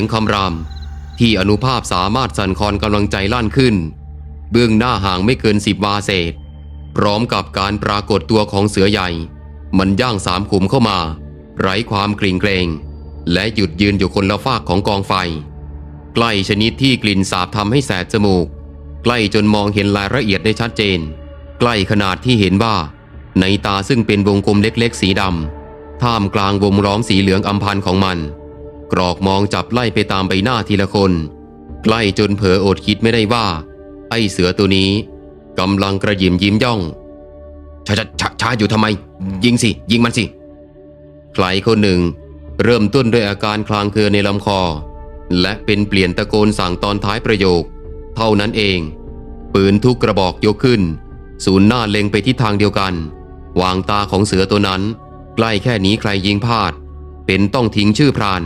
ยงคำราม ที่อนุภาพสามารถสั่นคลอนกำลังใจลั่นขึ้น เบื้องหน้าห่างไม่เกินสิบวาเศษ พร้อมกับการปรากฏตัวของเสือใหญ่ มันย่างสามขุมเข้ามา ไร้ความกริ่งเกรง และหยุดยืนอยู่คนละฝากของกองไฟ ใกล้ชนิดที่กลิ่นสาบทำให้แสบจมูก ใกล้จนมองเห็นรายละเอียดได้ชัดเจน ใกล้ขนาดที่เห็นว่า ในตาซึ่งเป็นวงกลมเล็กๆ สีดำท่ามกลางวงล้อมสีเหลืองอำพันของมัน กรอกมองจับไล่ไปตามใบหน้าทีละคนใกล้จนเผลออดคิดไม่ได้ว่า ไอ้เสือตัวนี้กำลังกระยิมยิ้มย่องช้าช้าช้าชาอยู่ทำไม ยิงสิ ยิงมันสิใครคนหนึ่ง เริ่มต้นด้วยอาการคลางเคือในลำคอ และเป็นเปลี่ยนตะโกนสั่งตอนท้ายประโยค เท่านั้นเอง ปืนทุกกระบอกยกขึ้น ศูนย์หน้าเล็งไปทิศทางเดียวกัน วางตาของเสือตัวนั้น ใกล้แค่นี้ใครยิงพลาด เป็นต้องทิ้งชื่อพราน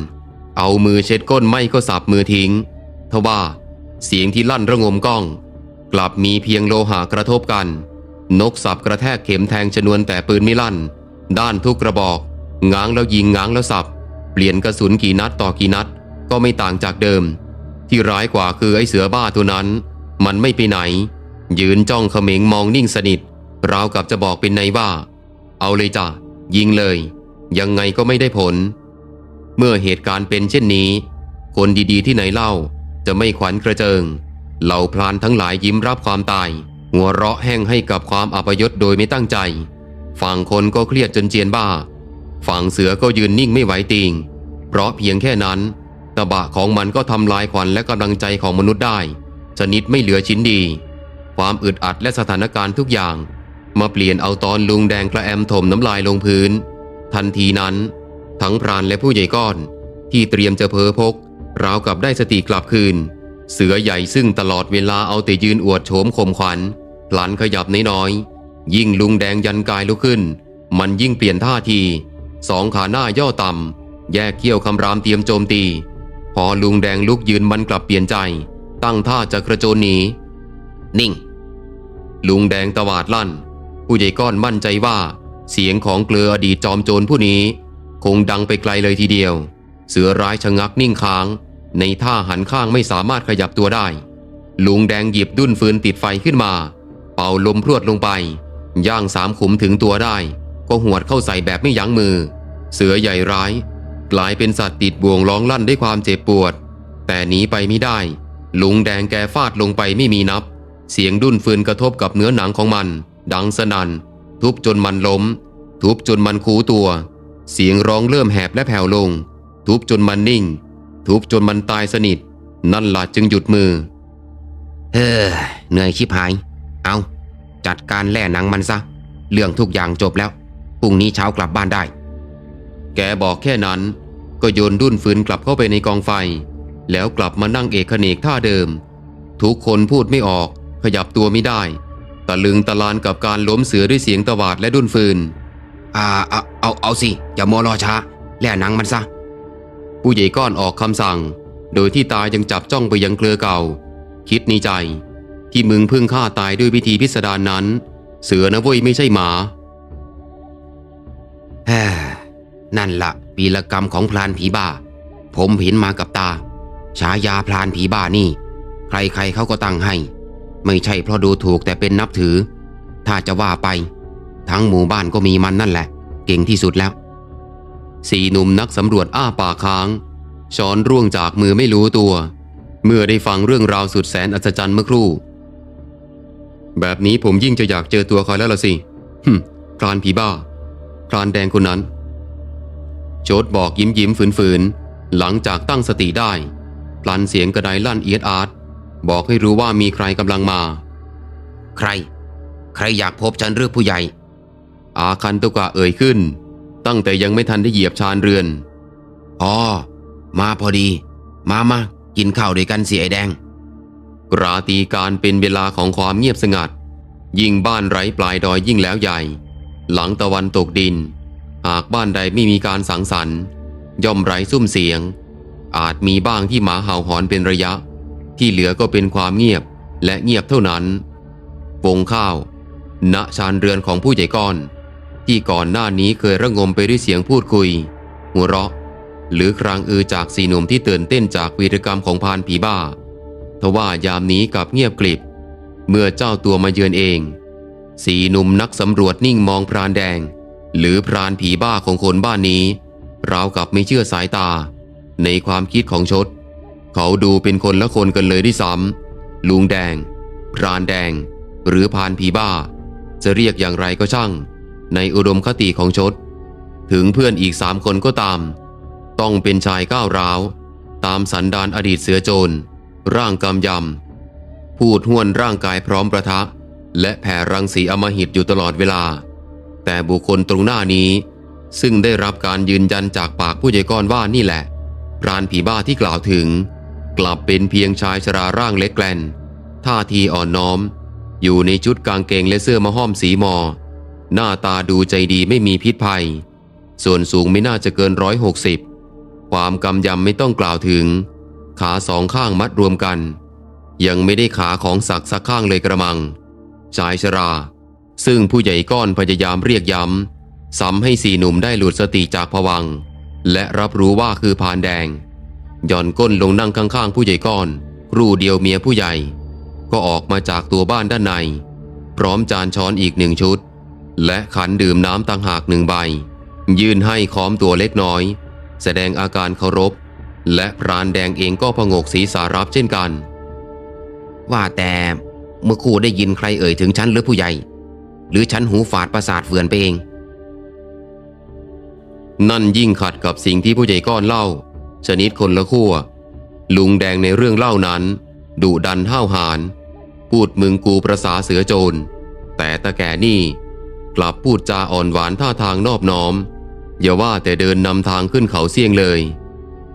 เอามือเช็ดก้นไม่ก็สับมือทิ้งทว่า เสียงที่ลั่นระงมก้อง กลับมีเพียงโลหะกระทบกัน นกสับกระแทกเข็มแทงชนวนแต่ปืนไม่ลั่น ด้านทุกกระบอกง้างแล้วยิงง้างแล้วสับ เปลี่ยนกระสุนกี่นัดต่อกี่นัด ก็ไม่ต่างจากเดิม ที่ร้ายกว่าคือไอ้เสือบ้าตัวนั้น มันไม่ไปไหน ยืนจ้องเขม็งมองนิ่งสนิทราวกับจะบอกเป็นในว่า เอาเลยจ้ะยิงเลย ยังไงก็ไม่ได้ผล เมื่อเหตุการณ์เป็นเช่นนี้ คนดีๆที่ไหนเล่าจะไม่ขวัญกระเจิง เหล่าพลานทั้งหลายยิ้มรับความตาย หัวเราะแห้งให้กับความอัปยศโดยไม่ตั้งใจ ฝั่งคนก็เครียดจนเจียนบ้า ฝั่งเสือก็ยืนนิ่งไม่ไหวติง เพราะเพียงแค่นั้น ตะบะของมันก็ทำลายขวัญและกำลังใจของมนุษย์ได้ ชนิดไม่เหลือชิ้นดี ความอึดอัดและสถานการณ์ทุกอย่าง มาเปลี่ยนเอาตอนลุงแดงกระแอมถมน้ำลายลงพื้น ทันทีนั้น ทั้งพรานและผู้ใหญ่ก้อน ที่เตรียมจะเพอพก ราวกับได้สติกลับคืน เสือใหญ่ซึ่งตลอดเวลาเอาแต่ยืนอวดโฉมข่มขวัญพลันขยับน้อยๆยิ่งลุงแดงยันกายลุกขึ้น มันยิ่งเปลี่ยนท่าทีสองขาหน้าย่อต่ำแยกเขี้ยวคำรามเตรียมโจมตี พอลุงแดงลุกยืนมันกลับเปลี่ยนใจ ตั้งท่าจะกระโจนหนีนิ่ง ลุงแดงตวาดลั่น ผู้ใหญ่ก้อนมั่นใจว่า เสียงของเกลืออดีตจอมโจรผู้นี้ คงดังไปไกลเลยทีเดียว เสือร้ายชะงักนิ่งค้าง ในท่าหันข้างไม่สามารถขยับตัวได้ ลุงแดงหยิบดุ้นฟืนติดไฟขึ้นมา เป่าลมพรวดลงไป ย่างสามขุมถึงตัวได้ ก็หวดเข้าใส่แบบไม่ยั้งมือ เสือใหญ่ร้าย กลายเป็นสัตว์ติดบ่วงร้องลั่นด้วยความเจ็บปวด แต่หนีไปไม่ได้ ลุงแดงแกฟาดลงไปไม่มีนับ เสียงดุ้นฟืนกระทบกับเนื้อหนังของมัน ดังสนัน่นทุบจนมันล้ม ทุบจนมันคูตัว เสียงร้องเริ่มแหบและแผ่วลง ทุบจนมันนิ่ง ทุบจนมันตายสนิท นั่นละจึงหยุดมือ เฮ้อเหนื่อยชิบหาย เอาจัดการแล่หนังมันซะ เรื่องทุกอย่างจบแล้วพรุ่งนี้เช้ากลับบ้านได้ แกบอกแค่นั้น ก็โยนดุนฟืนกลับเข้าไปในกองไฟ แล้วกลับมานั่งเอกเนกท่าเดิม ทุกคนพูดไม่ออก ขยับตัวไม่ได้ ตะลึงตะลานกับการล้มเสือด้วยเสียงตวาดและดุนฟืน อ่าเอาเอาเอาสิ อย่ามัวรอช้า แล่หนังมันซะ ผู้ใหญ่ก้อนออกคำสั่ง โดยที่ตายังจับจ้องไปยังเครือเก่า คิดในใจ ที่มึงพิ่งฆ่าตายด้วยวิธีพิสดารนนั้น เสือนะเว้ยไม่ใช่หมาแฮ่นั่นละปีละกรรมของพลานผีบ้า ผมเห็นมากับตา ฉายาพลานผีบ้านี่ ใครๆเขาก็ตั้งให้ ไม่ใช่เพราะดูถูกแต่เป็นนับถือ ถ้าจะว่าไป ทั้งหมู่บ้านก็มีมันนั่นแหละ เก่งที่สุดแล้ว สี่หนุ่มนักสำรวจอ้าปากค้าง ช้อนร่วงจากมือไม่รู้ตัว เมื่อได้ฟังเรื่องราวสุดแสนอัศจรรย์เมื่อครู่ แบบนี้ผมยิ่งจะอยากเจอตัวเขาแล้วล่ะสิหึมพรานผีบ้า พรานแดงคนนั้น โจดบอกยิ้มยิ้มฝืนฝืนหลังจากตั้งสติได้ พลันเสียงกระไดลั่นเอียดอาร์ตบอกให้รู้ว่ามีใครกำลังมา ใคร ใครอยากพบฉันหรือผู้ใหญ่ อาคันตุกะเอ่ยขึ้น ตั้งแต่ยังไม่ทันได้เหยียบชานเรือนอ๋อมาพอดี มามากินข้าวด้วยกันสิไอแดงราตรีการเป็นเวลาของความเงียบสงัด ยิ่งบ้านไร้ปลายดอยยิ่งแล้วใหญ่ หลังตะวันตกดิน หากบ้านใดไม่มีการสังสรรค์ ย่อมไร้ซุ้มเสียง อาจมีบ้างที่หมาเห่าหอนเป็นระยะ ที่เหลือก็เป็นความเงียบและเงียบเท่านั้นวงข้าว ณชานเรือนของผู้ใหญ่ก้อน ที่ก่อนหน้านี้เคยระงมไปด้วยเสียงพูดคุย หัวเราะ หรือครางอือจากสีหนุ่มที่ตื่นเต้นจากวีรกรรมของพรานผีบ้าทว่ายามนี้กลับเงียบกริบ เมื่อเจ้าตัวมาเยือนเอง สีหนุ่มนักสำรวจนิ่งมองพรานแดง หรือพรานผีบ้าของคนบ้านนี้ราวกับไม่เชื่อสายตา ในความคิดของชด เขาดูเป็นคนละคนกันเลยที่ซ้ำลุงแดง พรานแดง หรือพรานผีบ้า จะเรียกอย่างไรก็ช่าง ในอุดมคติของชด ถึงเพื่อนอีกสามคนก็ตาม ต้องเป็นชายก้าวร้าว ตามสันดานอดีตเสือโจร ร่างกำยำ พูดห้วนร่างกายพร้อมประทะ และแผ่รังสีอมหิตอยู่ตลอดเวลา แต่บุคคลตรงหน้านี้ ซึ่งได้รับการยืนยันจากปากผู้ใหญ่ก้อนว่านี่แหละพรานผีบ้าที่กล่าวถึง กลับเป็นเพียงชายชราร่างเล็กแกลนท่าทีอ่อนน้อม อยู่ในชุดกางเกงและเสื้อมะห้อมสีมอ หน้าตาดูใจดีไม่มีพิษภัย ส่วนสูงไม่น่าจะเกินร้อยหกสิบความกำยำไม่ต้องกล่าวถึง ขาสองข้างมัดรวมกัน ยังไม่ได้ขาของศักดิ์สักข้างเลยกระมังชายชรา ซึ่งผู้ใหญ่ก้อนพยายามเรียกย้ำซ้ำให้สี่หนุ่มได้หลุดสติจากผวัง และรับรู้ว่าคือพานแดงหย่อนก้นลงนั่งข้างๆ ผู้ใหญ่ก้อน ครู่เดียวเมียผู้ใหญ่ ก็ออกมาจากตัวบ้านด้านใน พร้อมจานช้อนอีกหนึ่งชุด และขันดื่มน้ำต่างหากหนึ่งใบ ยื่นให้ค้อมตัวเล็กน้อย แสดงอาการเคารพ และพรานแดงเองก็พงกศีรษะรับเช่นกัน ว่าแต่เมื่อครู่ได้ยินใครเอ่ยถึงฉันหรือผู้ใหญ่ หรือฉันหูฝาดประสาทเฟือนไปเอง นั่นยิ่งขัดกับสิ่งที่ผู้ใหญ่ก้อนเล่า ชนิดคนละขั้วลุงแดงในเรื่องเล่านั้นดุดันห้าวหาญพูดมึงกูประษาเสือโจรแต่ตาแก่นี่ กลับพูดจาอ่อนหวานท่าทางนอบน้อม อย่าว่าแต่เดินนำทางขึ้นเขาเสี่ยงเลย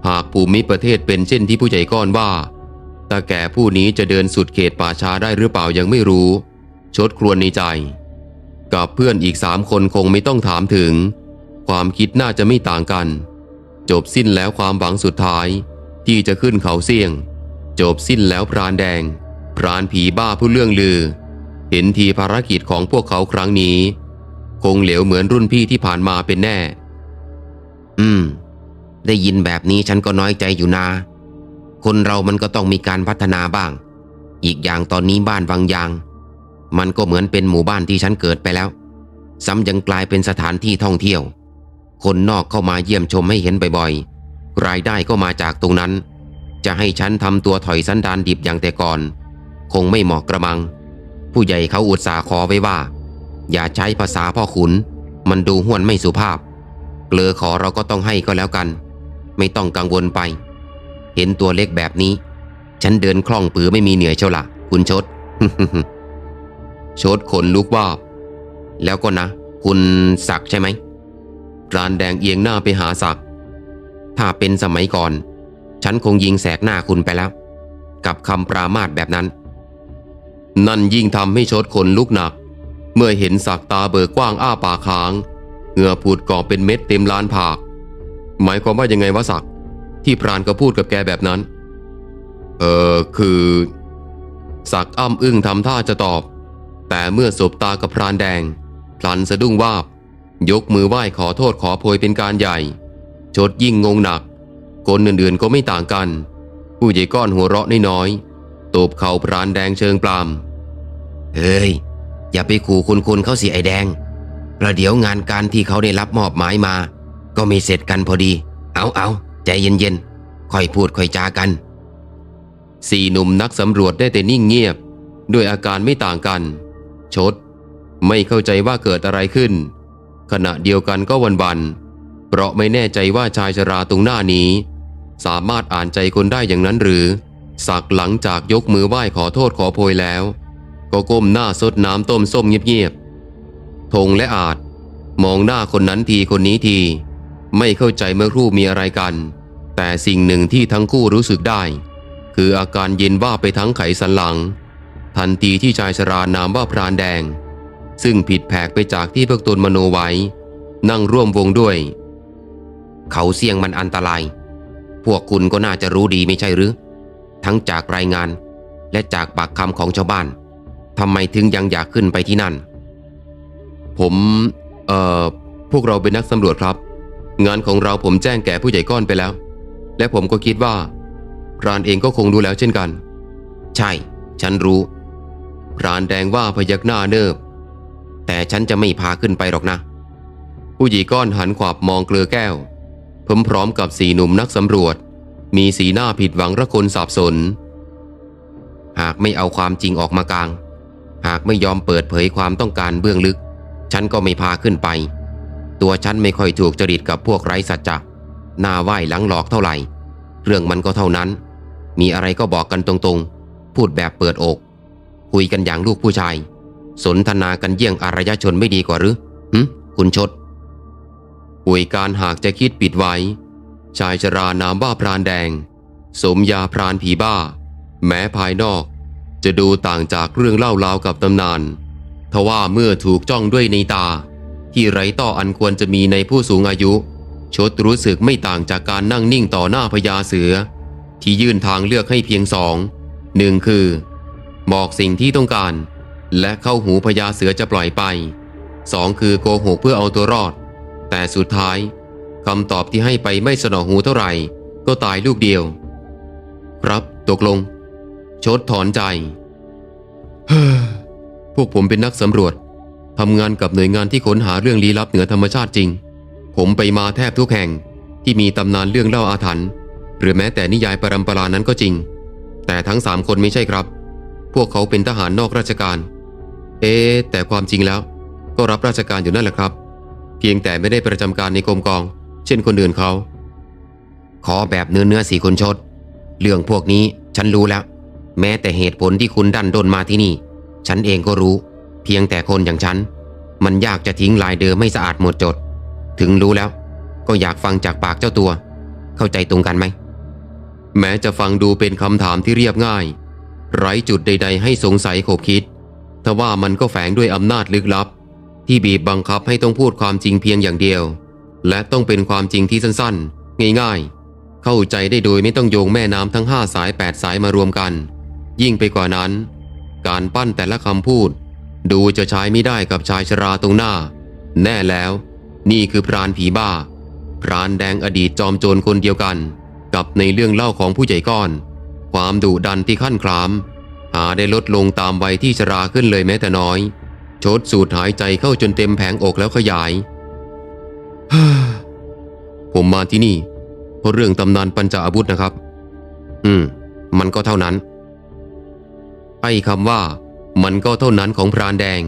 หากภูมิประเทศเป็นเช่นที่ผู้ใหญ่ก้อนว่าตาแก่ผู้นี้จะเดินสุดเขตป่าช้าได้หรือเปล่ายังไม่รู้ ชดครวญในใจ กับเพื่อนอีกสามคนคงไม่ต้องถามถึง ความคิดน่าจะไม่ต่างกัน จบสิ้นแล้วความหวังสุดท้าย ที่จะขึ้นเขาเสี่ยง จบสิ้นแล้วพรานแดง พรานผีบ้าผู้เรื่องลือ เห็นทีภารกิจของพวกเขาครั้งนี้ คงเหลวเหมือนรุ่นพี่ที่ผ่านมาเป็นแน่ อืม ได้ยินแบบนี้ฉันก็น้อยใจอยู่นาคนเรามันก็ต้องมีการพัฒนาบ้าง อีกอย่างตอนนี้บ้านวังยาง มันก็เหมือนเป็นหมู่บ้านที่ฉันเกิดไปแล้ว ซ้ำยังกลายเป็นสถานที่ท่องเที่ยว คนนอกเข้ามาเยี่ยมชมให้เห็นบ่อยๆ รายได้ก็มาจากตรงนั้น จะให้ฉันทำตัวถอยสันดานดิบอย่างแต่ก่อน คงไม่เหมาะกระมัง ผู้ใหญ่เขาอุตส่าห์ขอไว้ว่า อย่าใช้ภาษาพ่อขุน มันดูห้วนไม่สุภาพ เกลือขอเราก็ต้องให้ก็แล้วกัน ไม่ต้องกังวลไป เห็นตัวเล็กแบบนี้ ฉันเดินคล่องปือไม่มีเหนื่อยเชียวละคุณชดชดขนลุกว่าบ แล้วก็นะ คุณศักใช่ไหมรานแดงเอียงหน้าไปหาศักถ้าเป็นสมัยก่อน ฉันคงยิงแสกหน้าคุณไปแล้ว กับคำปรามาสแบบนั้น นั่นยิ่งทำให้ชดขนลุกหนัก เมื่อเห็นศักตาเบิกกว้างอ้าปากค้าง เหงื่อผุดก่อเป็นเม็ดเต็มลานผาก หมายความว่ายังไงวะศัก ที่พรานก็พูดกับแกแบบนั้น เออคือศักอ้ำอึ้งทำท่าจะตอบ แต่เมื่อสบตากับพรานแดง พลันสะดุ้งวาบ ยกมือไหว้ขอโทษขอโพยเป็นการใหญ่ ชดยิ่งงงหนัก คนอื่นๆก็ไม่ต่างกัน ผู้ใหญ่ก้อนหัวเราะน้อยๆตบเข่าพรานแดงเชิงปลาม เฮ้ย อย่าไปขู่คุณคุณเขาสิไอแดงประเดี๋ยวงานการที่เขาได้รับมอบหมายมา ก็ม่เสร็จกันพอดี เอาเอาใจเย็นๆ ค่อยพูดค่อยจากัน สี่หนุ่มนักสำรวจได้แต่นิ่งเงียบ ด้วยอาการไม่ต่างกัน ชด ไม่เข้าใจว่าเกิดอะไรขึ้น ขณะเดียวกันก็วันวัน เพราะไม่แน่ใจว่าชายชราตรงหน้านี้ สามารถอ่านใจคนได้อย่างนั้นหรือ สักหลังจากยกมือไหว้ขอโทษขอโพยแล้ว ก็ก้มหน้าซดน้ำต้มส้มเงียบๆธงและอาจมองหน้าคนนั้นทีคนนี้ที ไม่เข้าใจเมื่อครู่มีอะไรกัน แต่สิ่งหนึ่งที่ทั้งคู่รู้สึกได้ คืออาการเย็นว่าไปทั้งไขสันหลัง ทันทีที่ชายชรานามว่าพรานแดง ซึ่งผิดแผกไปจากที่พวกตนมโนไว้ นั่งร่วมวงด้วย เขาเสี่ยงมันอันตราย พวกคุณก็น่าจะรู้ดีไม่ใช่หรือ ทั้งจากรายงานและจากปากคำของชาวบ้าน ทำไมถึงยังอยากขึ้นไปที่นั่น ผมเอ่อพวกเราเป็นนักสำรวจครับ งานของเราผมแจ้งแก่ผู้ใหญ่ก้อนไปแล้ว และผมก็คิดว่าพรานเองก็คงรู้แล้วเช่นกัน ใช่ ฉันรู้พรานแดงว่าพยักหน้าเนิบ แต่ฉันจะไม่พาขึ้นไปหรอกนะ ผู้หญิงก้อนหันขวับมองเกลือแก้วพร้อมๆกับสี่หนุ่มนักสำรวจ มีสีหน้าผิดหวังระคนสับสน หากไม่เอาความจริงออกมากลาง หากไม่ยอมเปิดเผยความต้องการเบื้องลึก ฉันก็ไม่พาขึ้นไป ตัวฉันไม่ค่อยถูกจริตกับพวกไร้สัจจะหน้าไหว้หลังหลอกเท่าไหร่ เรื่องมันก็เท่านั้น มีอะไรก็บอกกันตรงๆ พูดแบบเปิดอก คุยกันอย่างลูกผู้ชาย สนทนากันเยี่ยงอารยชนไม่ดีกว่าหรือหึคุณชดป่วยการหากจะคิดปิดไว้ ชายชรานามว่าพรานแดง สมยาพรานผีบ้า แม้ภายนอก จะดูต่างจากเรื่องเล่าราวกับตำนาน ทว่าเมื่อถูกจ้องด้วยในตา ที่ไร้ต่ออันควรจะมีในผู้สูงอายุ ชดรู้สึกไม่ต่างจากการนั่งนิ่งต่อหน้าพญาเสือ ที่ยื่นทางเลือกให้เพียงสองหนึ่งคือ บอกสิ่งที่ต้องการ และเข้าหูพญาเสือจะปล่อยไปสองคือโกหกเพื่อเอาตัวรอด แต่สุดท้ายคำตอบที่ให้ไปไม่สนอหูเท่าไหร่ ก็ตายลูกเดียว ครับตกลง ชดถอนใจเฮ้อพวกผมเป็นนักสำรวจทำงานกับหน่วยงานที่ค้นหาเรื่องลี้ลับเหนือธรรมชาติจริง ผมไปมาแทบทุกแห่งที่มีตำนานเรื่องเล่าอาถรรพ์หรือแม้แต่นิยายปรำปรานั้นก็จริง แต่ทั้งสามคนไม่ใช่ครับ พวกเขาเป็นทหารนอกราชการ เอ๊แต่ความจริงแล้ว ก็รับราชการอยู่นั่นแหละครับ เพียงแต่ไม่ได้ประจำการในกรมกอง เช่นคนอื่นเขา ขอแบบเนื้อเนื้อสีคุณชด เรื่องพวกนี้ฉันรู้แล้ว แม้แต่เหตุผลที่คุณดันด้นมาที่นี่ ฉันเองก็รู้ เพียงแต่คนอย่างฉัน มันยากจะทิ้งลายเดิมไม่สะอาดหมดจด ถึงรู้แล้ว ก็อยากฟังจากปากเจ้าตัว เข้าใจตรงกันไหม แม้จะฟังดูเป็นคำถามที่เรียบง่าย ไร้จุดใด ๆ ให้สงสัยขบคิดทว่ามันก็แฝงด้วยอำนาจลึกลับ ที่บีบบังคับให้ต้องพูดความจริงเพียงอย่างเดียว และต้องเป็นความจริงที่สั้นๆ ง่ายๆ เข้าใจได้โดยไม่ต้องโยงแม่น้ำทั้งห้าสายแปดสายมารวมกัน ยิ่งไปกว่านั้น การปั้นแต่ละคำพูด ดูจะใช้ไม่ได้กับชายชราตรงหน้า แน่แล้ว นี่คือพรานผีบ้า พรานแดงอดีตจอมโจรคนเดียวกัน กับในเรื่องเล่าของผู้ใหญ่ก้อน ความดุดันที่ขั้นคลาม หาได้ลดลงตามวัยที่ชราขึ้นเลยแม้แต่น้อยชดสูดหายใจเข้าจนเต็มแผงอกแล้วขยาย ผมมาที่นี่ เพราะเรื่องตำนานปัญจอาวุธนะครับ อืม มันก็เท่านั้น ไอ้คำว่า มันก็เท่านั้นของพรานแดง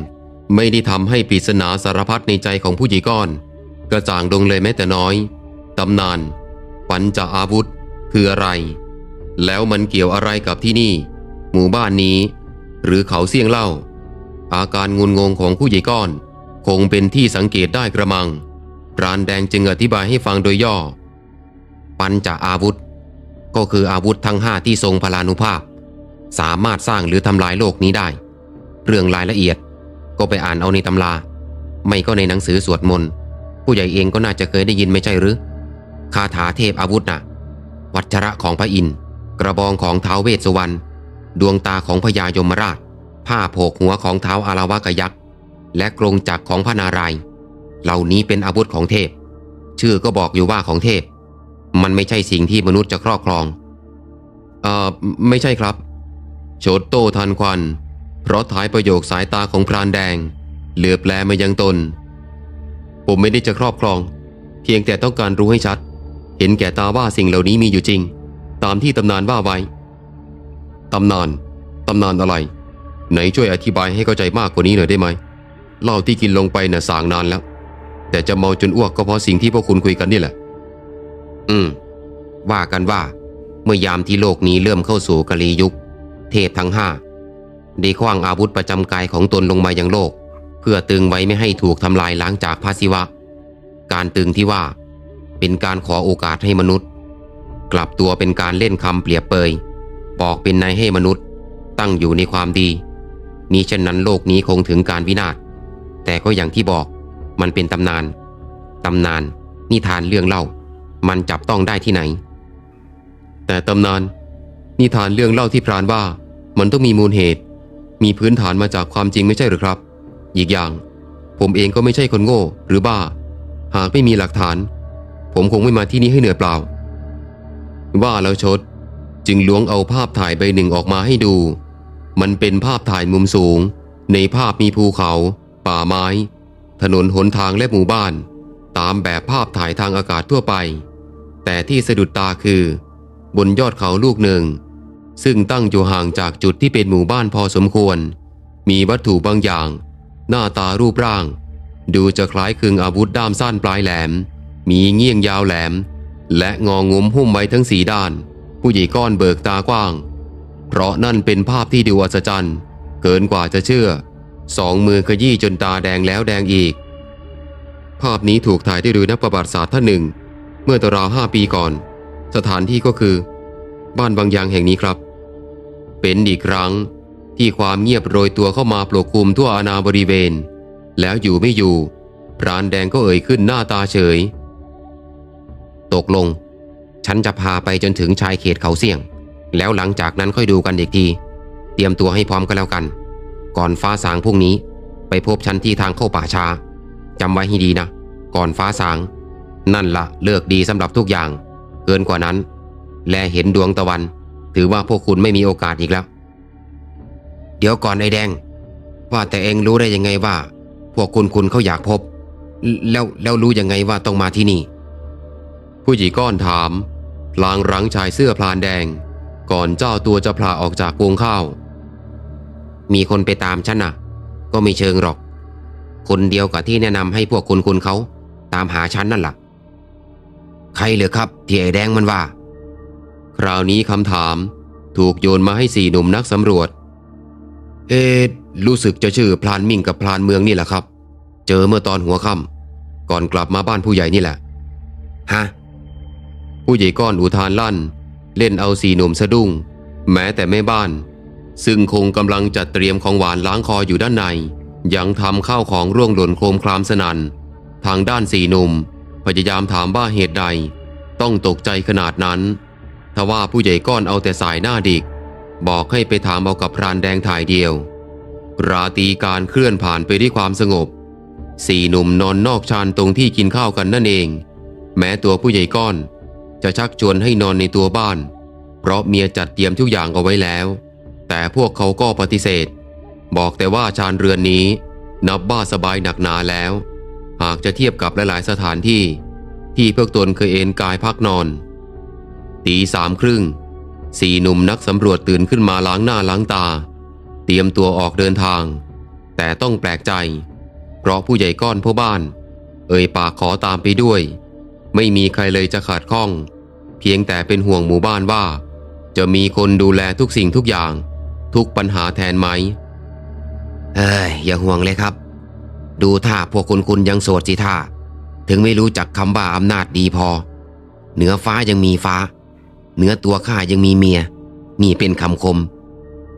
ไม่ได้ทำให้ปริศนาสารพัดในใจของผู้หญิงก้อน กระจ่างลงเลยแม้แต่น้อยตำนาน ปัญจอาวุธ คืออะไร แล้วมันเกี่ยวอะไรกับที่นี่ หมู่บ้านนี้ หรือเขาเสี่ยงเล่า อาการงุนงงของผู้ใหญ่ก้อน คงเป็นที่สังเกตได้กระมังพรานแดงจึงอธิบายให้ฟังโดยย่อ ปัญจอาวุธ ก็คืออาวุธทั้งห้าที่ทรงพลานุภาพ สามารถสร้างหรือทำลายโลกนี้ได้ เรื่องรายละเอียด ก็ไปอ่านเอาในตำรา ไม่ก็ในหนังสือสวดมนต์ผู้ใหญ่เองก็น่าจะเคยได้ยินไม่ใช่หรือคาถาเทพอาวุธน่ะ วัชระของพระอินทร์กระบองของท้าวเวสสุวรรณดวงตาของพญายมราช ผ้าโผกหัวของเท้าอาราวากยักษ์และกรงจักรของพระนารายณ์เหล่านี้เป็นอาวุธของเทพ ชื่อก็บอกอยู่ว่าของเทพ มันไม่ใช่สิ่งที่มนุษย์จะครอบครอง เอ่อ ไม่ใช่ครับ โฉดโตทันควัน เพราะท้ายประโยคสายตาของพรานแดง เหลือแปลมายังตน ผมไม่ได้จะครอบครอง เพียงแต่ต้องการรู้ให้ชัด เห็นแก่ตาว่าสิ่งเหล่านี้มีอยู่จริง ตามที่ตำนานว่าไว้ ตำนาน ตำนานอะไร ไหนช่วยอธิบายให้เข้าใจมากกว่านี้หน่อยได้ไหมเหล้าที่กินลงไปน่ะสางนานแล้ว แต่จะเมาจนอ้วกก็เพราะสิ่งที่พวกคุณคุยกันนี่แหละ อืม ว่ากันว่า เมื่อยามที่โลกนี้เริ่มเข้าสู่กะลียุค เทพทั้งห้าได้คว้างอาวุธประจำกายของตนลงมายังโลก เพื่อตึงไว้ไม่ให้ถูกทำลายล้างจากพระศิวะ การตึงที่ว่า เป็นการขอโอกาสให้มนุษย์ กลับตัวเป็นการเล่นคำเปรียบเปย บอกเป็นนายให้มนุษย์ตั้งอยู่ในความดีมิเช่นนั้นโลกนี้คงถึงการวินาศ แต่ก็อย่างที่บอกมันเป็นตำนาน ตำนาน นิทานเรื่องเล่า มันจับต้องได้ที่ไหน แต่ตำนาน นิทานเรื่องเล่าที่พรานว่า มันต้องมีมูลเหตุ มีพื้นฐานมาจากความจริงไม่ใช่หรือครับ อีกอย่าง ผมเองก็ไม่ใช่คนโง่ หรือบ้า หากไม่มีหลักฐาน ผมคงไม่มาที่นี่ให้เหนื่อยเปล่า ว่าแล้วชด จึงล้วงเอาภาพถ่ายใบหนึ่งออกมาให้ดู มันเป็นภาพถ่ายมุมสูง ในภาพมีภูเขา ป่าไม้ ถนนหนทางและหมู่บ้าน ตามแบบภาพถ่ายทางอากาศทั่วไป แต่ที่สะดุดตาคือบนยอดเขาลูกหนึ่ง ซึ่งตั้งอยู่ห่างจากจุดที่เป็นหมู่บ้านพอสมควร มีวัตถุบางอย่าง หน้าตารูปร่าง ดูจะคล้ายคลึงอาวุธด้ามสั้นปลายแหลม มีเงี้ยงยาวแหลม และงองุ้มหุ้มไว้ทั้งสีด้าน ผู้ใหญ่ก้อนเบิกตากว้าง เพราะนั่นเป็นภาพที่ดูอัศจรรย์ เกินกว่าจะเชื่อ สองมือขยี้จนตาแดงแล้วแดงอีก ภาพนี้ถูกถ่ายได้โดยนักประวัติศาสตร์ท่านหนึ่ง เมื่อตราวห้าปีก่อน สถานที่ก็คือ บ้านบางยางแห่งนี้ครับ เป็นอีกครั้ง ที่ความเงียบโรยตัวเข้ามาปกคลุมทั่วอาณาบริเวณ แล้วอยู่ไม่อยู่พรานแดงก็เอ่ยขึ้นหน้าตาเฉย ตกลง ฉันจะพาไปจนถึงชายเขตเขาเสี่ยง แล้วหลังจากนั้นค่อยดูกันอีกที เตรียมตัวให้พร้อมก็แล้วกัน ก่อนฟ้าสางพรุ่งนี้ ไปพบฉันที่ทางเข้าป่าช้าจำไว้ให้ดีนะ ก่อนฟ้าสาง นั่นละเลือกดีสำหรับทุกอย่าง เกินกว่านั้น และเห็นดวงตะวัน ถือว่าพวกคุณไม่มีโอกาสอีกแล้ว เดี๋ยวก่อนไอ้แดง ว่าแต่เองรู้ได้ยังไงว่า พวกคุณคุณเขาอยากพบ แล้วแล้วรู้ยังไงว่าต้องมาที่นี่ ผู้หญิงก้อนถามพลางรังชายเสื้อพลานแดง ก่อนเจ้าตัวจะพลาออกจากวงข้าว มีคนไปตามฉันน่ะ ก็ไม่เชิงหรอก คนเดียวกับที่แนะนำให้พวกคุณคุณเขาตามหาฉันนั่นล่ะ ใครเหลยครับที่ไอ้แดงมันว่า คราวนี้คำถาม ถูกโยนมาให้สี่หนุ่มนักสำรวจ เอรู้สึกจะชื่อพลานมิ่งกับพลานเมืองนี่แหละครับ เจอเมื่อตอนหัวค่ำก่อนกลับมาบ้านผู้ใหญ่นี่แหละ ฮะ ผู้ใหญ่ก้อนอุทานลั่น เล่นเอาสี่หนุ่มสะดุ้ง แม้แต่แม่บ้าน ซึ่งคงกำลังจัดเตรียมของหวานล้างคออยู่ด้านใน ยังทำข้าวของร่วงหล่นโครมครามสนัน่น ทางด้านสี่หนุ่มพยายามถามว่าเหตุใด ต้องตกใจขนาดนั้น ทว่าผู้ใหญ่ก้อนเอาแต่สายหน้าดิก บอกให้ไปถามเอากับพรานแดงถ่ายเดียว ราตีการเคลื่อนผ่านไปด้วยความสงบ สี่หนุ่มนอนนอกชานตรงที่กินข้าวกันนั่นเอง แม้ตัวผู้ใหญ่ก้อน จะชักชวนให้นอนในตัวบ้าน เพราะเมียจัดเตรียมทุกอย่างเอาไว้แล้ว แต่พวกเขาก็ปฏิเสธ บอกแต่ว่าชานเรือนนี้ นับว่าสบายหนักหนาแล้ว หากจะเทียบกับหลายๆสถานที่ ที่พวกตนเคยเอนกายพักนอน ตีสามครึ่งสี่หนุ่มนักสำรวจตื่นขึ้นมาล้างหน้าล้างตา เตรียมตัวออกเดินทาง แต่ต้องแปลกใจ เพราะผู้ใหญ่ก้อนพ่อบ้าน เอ่ยปากขอตามไปด้วย ไม่มีใครเลยจะขาดข้อง เพียงแต่เป็นห่วงหมู่บ้านว่า จะมีคนดูแลทุกสิ่งทุกอย่าง ทุกปัญหาแทนไหมเอ้ยอย่าห่วงเลยครับ ดูท่าพวกคุณคุณยังโสดสิท่าถึงไม่รู้จักคำว่าอำนาจดีพอ เหนือฟ้ายังมีฟ้า เหนือตัวข้ายังมีเมีย นี่เป็นคำคม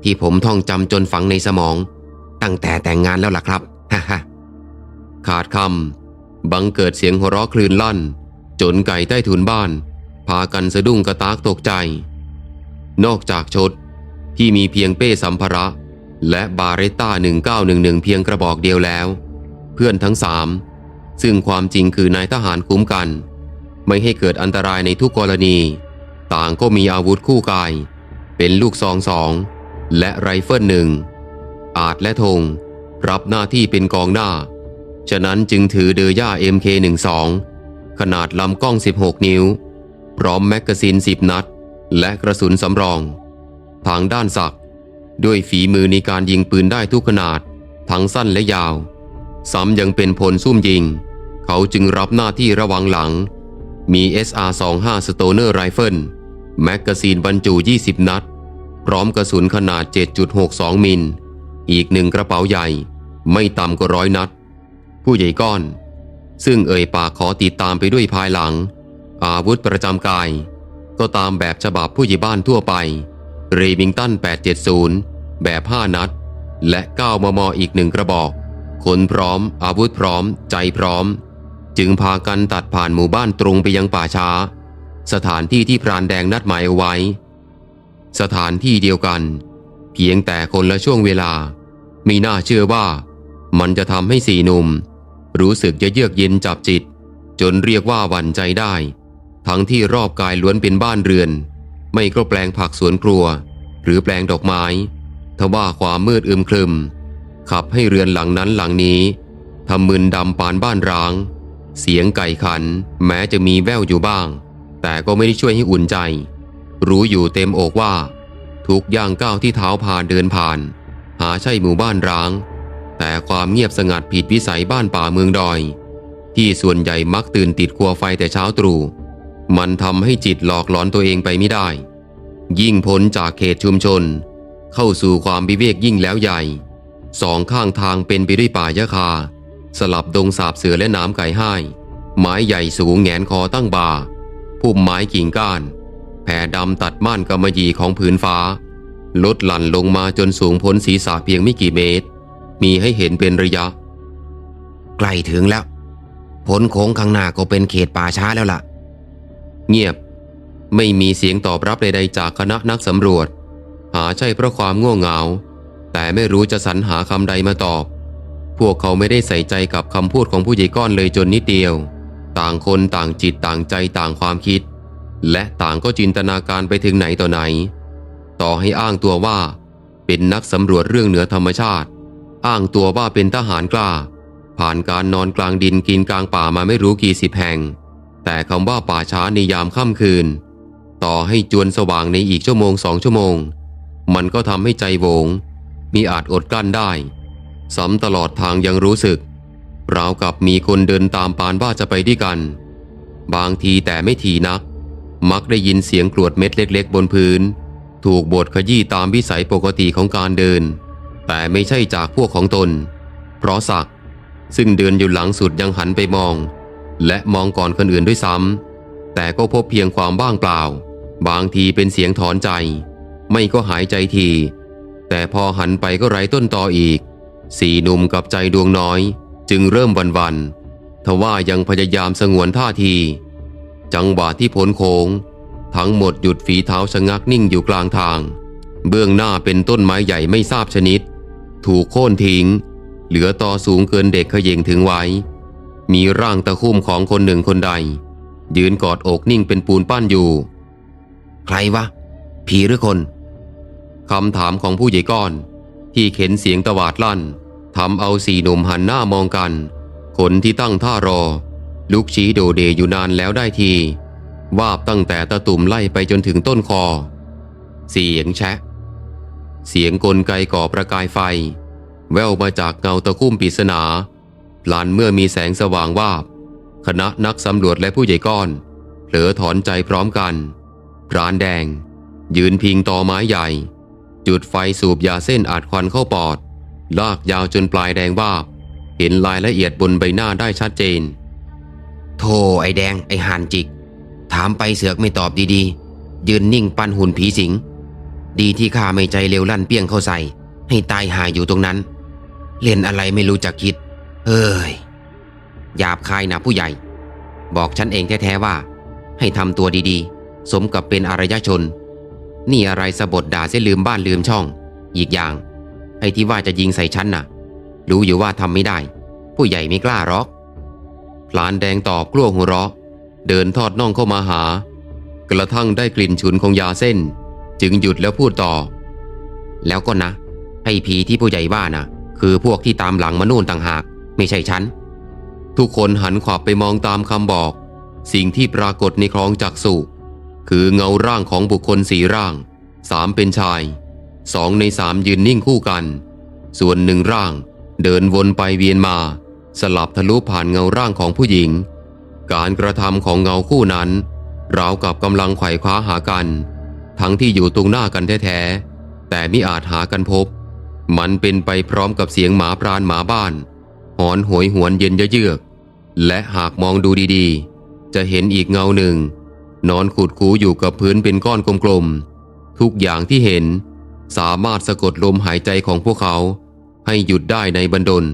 ที่ผมท่องจำจนฝังในสมอง ตั้งแต่แต่งงานแล้วล่ะครับฮ่าฮ่าขาดคำบังเกิดเสียงหัวเราะคลื่นลั่น จนไก่ใต้ถุนบ้าน พากันสะดุ้งกระตากตกใจ นอกจากชดที่มีเพียงเป้สัมภาระ และบาเรต้า 1911 เพียงกระบอกเดียวแล้ว เพื่อนทั้งสามซึ่งความจริงคือนายทหารคุ้มกัน ไม่ให้เกิดอันตรายในทุกกรณี ต่างก็มีอาวุธคู่กาย เป็นลูกซองสอง และไรเฟิลหนึ่ง อาจและธงรับหน้าที่เป็นกองหน้า ฉะนั้นจึงถือเดอย่า MK12 ขนาดลำกล้อง 16 นิ้ว พร้อมแมกกาซีน 10 นัด และกระสุนสำรอง ทางด้านศักด้วยฝีมือในการยิงปืนได้ทุกขนาด ทั้งสั้นและยาว ซ้ำยังเป็นพลซุ่มยิง เขาจึงรับหน้าที่ระวังหลัง มี SR25 Stoner Rifle แมกกาซีนบรรจุ 20 นัด พร้อมกระสุนขนาด 7.62 มิล อีกหนึ่งกระเป๋าใหญ่ ไม่ต่ำกว่าร้อยนัด ผู้ใหญ่ก้อน ซึ่งเอ่ยปากขอติดตามไปด้วยภายหลัง อาวุธประจำกาย ก็ตามแบบฉบับผู้ใหญ่บ้านทั่วไปเรมิงตัน 870 แบบ 5 นัด และ 9 มม อีกหนึ่งกระบอก คนพร้อม อาวุธพร้อม ใจพร้อม จึงพากันตัดผ่านหมู่บ้านตรงไปยังป่าช้า สถานที่ที่พรานแดงนัดหมายเอาไว้ สถานที่เดียวกัน เพียงแต่คนละช่วงเวลาม่น่าเชื่อว่ามันจะทำให้สี่หนุ่ม รู้สึกจะเยือกเย็นจับจิต จนเรียกว่าหวั่นใจได้ ทั้งที่รอบกายล้วนเป็นบ้านเรือน ไม่ก็แปลงผักสวนครัว หรือแปลงดอกไม้ทว่าความมืดอึมครึม ขับให้เรือนหลังนั้นหลังนี้ทำมึนดำปานบ้านร้าง เสียงไก่ขันแม้จะมีแววอยู่บ้าง แต่ก็ไม่ได้ช่วยให้อุ่นใจ รู้อยู่เต็มอกว่า ทุกย่างก้าวที่เท้าพาเดินผ่าน หาใช่หมู่บ้านร้าง แต่ความเงียบสงัดผิดวิสัยบ้านป่าเมืองดอย ที่ส่วนใหญ่มักตื่นติดครัวไฟแต่เช้าตรู่มันทำให้จิตหลอกหลอนตัวเองไปไม่ได้ ยิ่งพ้นจากเขตชุมชน เข้าสู่ความวิเวกยิ่งแล้วใหญ่ สองข้างทางเป็นไปด้วยป่ายะคา สลับดงสาบเสือและน้ำไก่ห้ายไม้ใหญ่สูงแงนคอตั้งบ่าพุ่มไม้กิ่งก้าน แผ่ดำตัดม่านกำมะหยี่ของผืนฟ้า ลดหลั่นลงมาจนสูงพ้นศีรษะเพียงไม่กี่เมตร มีให้เห็นเป็นระยะ ใกล้ถึงแล้วพ้นโค้งข้างหน้าก็เป็นเขตป่าช้าแล้วล่ะ เงียบ ไม่มีเสียงตอบรับใดๆจากคณะนักสำรวจ หาใช่เพราะความง่วงเหงา แต่ไม่รู้จะสรรหาคำใดมาตอบ พวกเขาไม่ได้ใส่ใจกับคำพูดของผู้ใหญ่ก้อนเลยจนนิดเดียว ต่างคนต่างจิตต่างใจต่างความคิด และต่างก็จินตนาการไปถึงไหนต่อไหน ต่อให้อ้างตัวว่า เป็นนักสำรวจเรื่องเหนือธรรมชาติ อ้างตัวว่าเป็นทหารกล้า ผ่านการนอนกลางดินกินกลางป่ามาไม่รู้กี่สิบแห่ง แต่คำว่าป่าช้าในยามค่ำคืน ต่อให้จวนสว่างในอีกชั่วโมงสองชั่วโมง มันก็ทำให้ใจโวงมีอาจอดกลั้นได้ ซ้ำตลอดทางยังรู้สึก ราวกับมีคนเดินตามปานว่าจะไปด้วยกัน บางทีแต่ไม่ทีนัก มักได้ยินเสียงกรวดเม็ดเล็ก ๆ บนพื้น ถูกบดขยี้ตามวิสัยปกติของการเดิน แต่ไม่ใช่จากพวกของตน เพราะสักซึ่งเดินอยู่หลังสุดยังหันไปมอง และมองก่อนคนอื่นด้วยซ้ำแต่ก็พบเพียงความว่างเปล่า บางทีเป็นเสียงถอนใจ ไม่ก็หายใจที แต่พอหันไปก็ไร้ต้นตออีก สี่หนุ่มกับใจดวงน้อย จึงเริ่มวันวันๆทว่ายังพยายามสงวนท่าที จังหวะที่พ้นโค้ง ทั้งหมดหยุดฝีเท้าชะงักนิ่งอยู่กลางทาง เบื้องหน้าเป็นต้นไม้ใหญ่ไม่ทราบชนิด ถูกโค่นทิ้ง เหลือตอสูงเกินเด็กเขย่งถึงไว้ มีร่างตะคุ่มของคนหนึ่งคนใด ยืนกอดอกนิ่งเป็นปูนปั้นอยู่ ใครวะ ผีหรือคนคำถามของผู้ใหญ่ก้อน ที่เข็นเสียงตวาดลั่นทำเอาสี่หนุ่มหันหน้ามองกัน คนที่ตั้งท่ารอ ลุกชี้โดเดอยู่นานแล้วได้ที วาบตั้งแต่ตะตุ่มไล่ไปจนถึงต้นคอ เสียงแชะ เสียงกลไกก่อประกายไฟ แววมาจากเงาตะคุ่มปริศนาพลันเมื่อมีแสงสว่างวาบ คณะนักสำรวจและผู้ใหญ่ก้อน เผลอถอนใจพร้อมกันพรานแดง ยืนพิงต่อไม้ใหญ่ จุดไฟสูบยาเส้นอัดควันเข้าปอด ลากยาวจนปลายแดงวาบ เห็นรายละเอียดบนใบหน้าได้ชัดเจน โธ่ไอแดงไอหานจิก ถามไปเสือกไม่ตอบดีๆ ยืนนิ่งปั้นหุ่นผีสิง ดีที่ข้าไม่ใจเร็วลั่นเปี้ยงเข้าใส่ ให้ตายหายอยู่ตรงนั้น เล่นอะไรไม่รู้จักคิด เฮ้ยหยาบคายนะผู้ใหญ่ บอกฉันเองแท้ๆว่า ให้ทำตัวดีๆ สมกับเป็นอารยชน นี่อะไรสะบดด่าเสียลืมบ้านลืมช่อง อีกอย่าง ไอ้ที่ว่าจะยิงใส่ฉันน่ะ รู้อยู่ว่าทำไม่ได้ ผู้ใหญ่ไม่กล้าหรอกพลานแดงตอบกลัวหัวเราะ เดินทอดน่องเข้ามาหา กระทั่งได้กลิ่นฉุนของยาเส้น จึงหยุดแล้วพูดต่อ แล้วก็นะ ไอ้ผีที่ผู้ใหญ่ว่านะคือพวกที่ตามหลังมานู่นต่างหาก ไม่ใช่ฉัน ทุกคนหันขวับไปมองตามคำบอก สิ่งที่ปรากฏในคลองจักสุคือเงาร่างของบุคคลสีร่าง สามเป็นชาย สองในสามยืนนิ่งคู่กัน ส่วนหนึ่งร่าง เดินวนไปเวียนมา สลับทะลุผ่านเงาร่างของผู้หญิง การกระทำของเงาคู่นั้นราวกับกำลังไขว่คว้าหากัน ทั้งที่อยู่ตรงหน้ากันแท้ๆแต่ไมิอาจหากันพบ มันเป็นไปพร้อมกับเสียงหมาปราณหมาบ้าน หอนโหยหวนเย็นเยือก และหากมองดูดีๆ จะเห็นอีกเงาหนึ่ง นอนขุดคูอยู่กับพื้นเป็นก้อนกลมๆ ทุกอย่างที่เห็น สามารถสะกดลมหายใจของพวกเขา ให้หยุดได้ในบันดล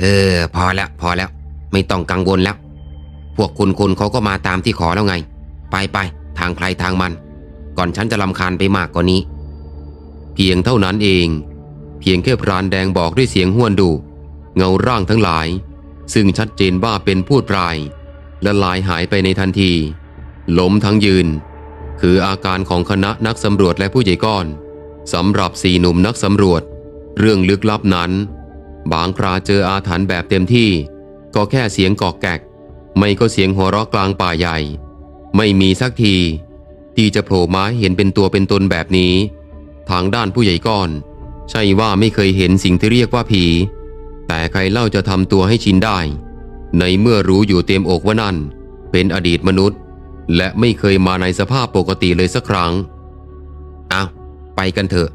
เออ พอแล้วพอแล้ว ไม่ต้องกังวลแล้ว พวกคุณคุณเขาก็มาตามที่ขอแล้วไง ไปไปทางใครทางมัน ก่อนฉันจะลำคาญไปมากกว่านี้ เพียงเท่านั้นเอง เพียงแค่พรานแดงบอกด้วยเสียงห้วนดุเงาร่างทั้งหลาย ซึ่งชัดเจนว่าเป็นพูดปลาย และลายหายไปในทันทีล้มทั้งยืน คืออาการของคณะนักสำรวจและผู้ใหญ่ก้อน สำหรับสี่หนุ่มนักสำรวจ เรื่องลึกลับนั้น บางคราเจออาถรรพ์แบบเต็มที่ ก็แค่เสียงกอกแกก ไม่ก็เสียงหัวเราะกลางป่าใหญ่ ไม่มีสักที ที่จะโผล่มาเห็นเป็นตัวเป็นตนแบบนี้ ทางด้านผู้ใหญ่ก้อน ใช่ว่าไม่เคยเห็นสิ่งที่เรียกว่าผี แต่ใครเล่าจะทำตัวให้ชินได้ ในเมื่อรู้อยู่เต็มอกว่านั่น เป็นอดีตมนุษย์ และไม่เคยมาในสภาพปกติเลยสักครั้งอา ไปกันเถอะ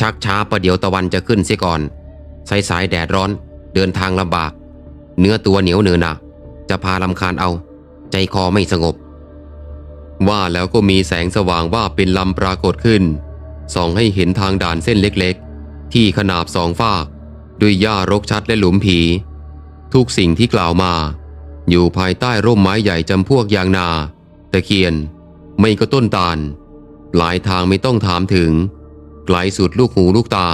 ชักช้าประเดี๋ยวตะวันจะขึ้นเสียก่อน สายสายแดดร้อน เดินทางลำบาก เนื้อตัวเหนียวเนือหนักจะพาลำคาญเอา ใจคอไม่สงบ ว่าแล้วก็มีแสงสว่างว่าเป็นลำปรากฏขึ้น ส่องให้เห็นทางด่านเส้นเล็กๆ ที่ขนาบสองฝาก ด้วยหญ้ารกชัดและหลุมผี ทุกสิ่งที่กล่าวมา อยู่ภายใต้ร่มไม้ใหญ่จำพวกยางนา ตะเคียน ไม่ก็ต้นตาล หลายทางไม่ต้องถามถึง ไกลสุดลูกหูลูกตา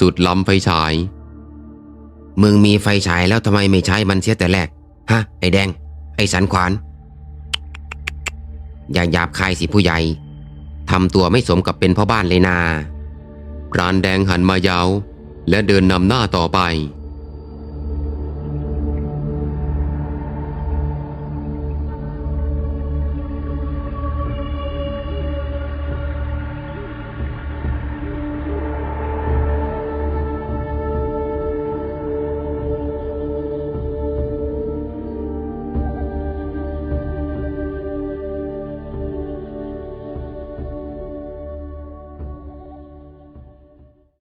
สุดลำไฟฉาย มึงมีไฟฉายแล้วทำไมไม่ใช้มันเสียแต่แรก ฮะ ไอ้แดง ไอ้สันขวาน อย่าหยาบคายสิผู้ใหญ่ทำตัวไม่สมกับเป็นพ่อบ้านเลยนาพรานแดงหันมายาวและเดินนำหน้าต่อไป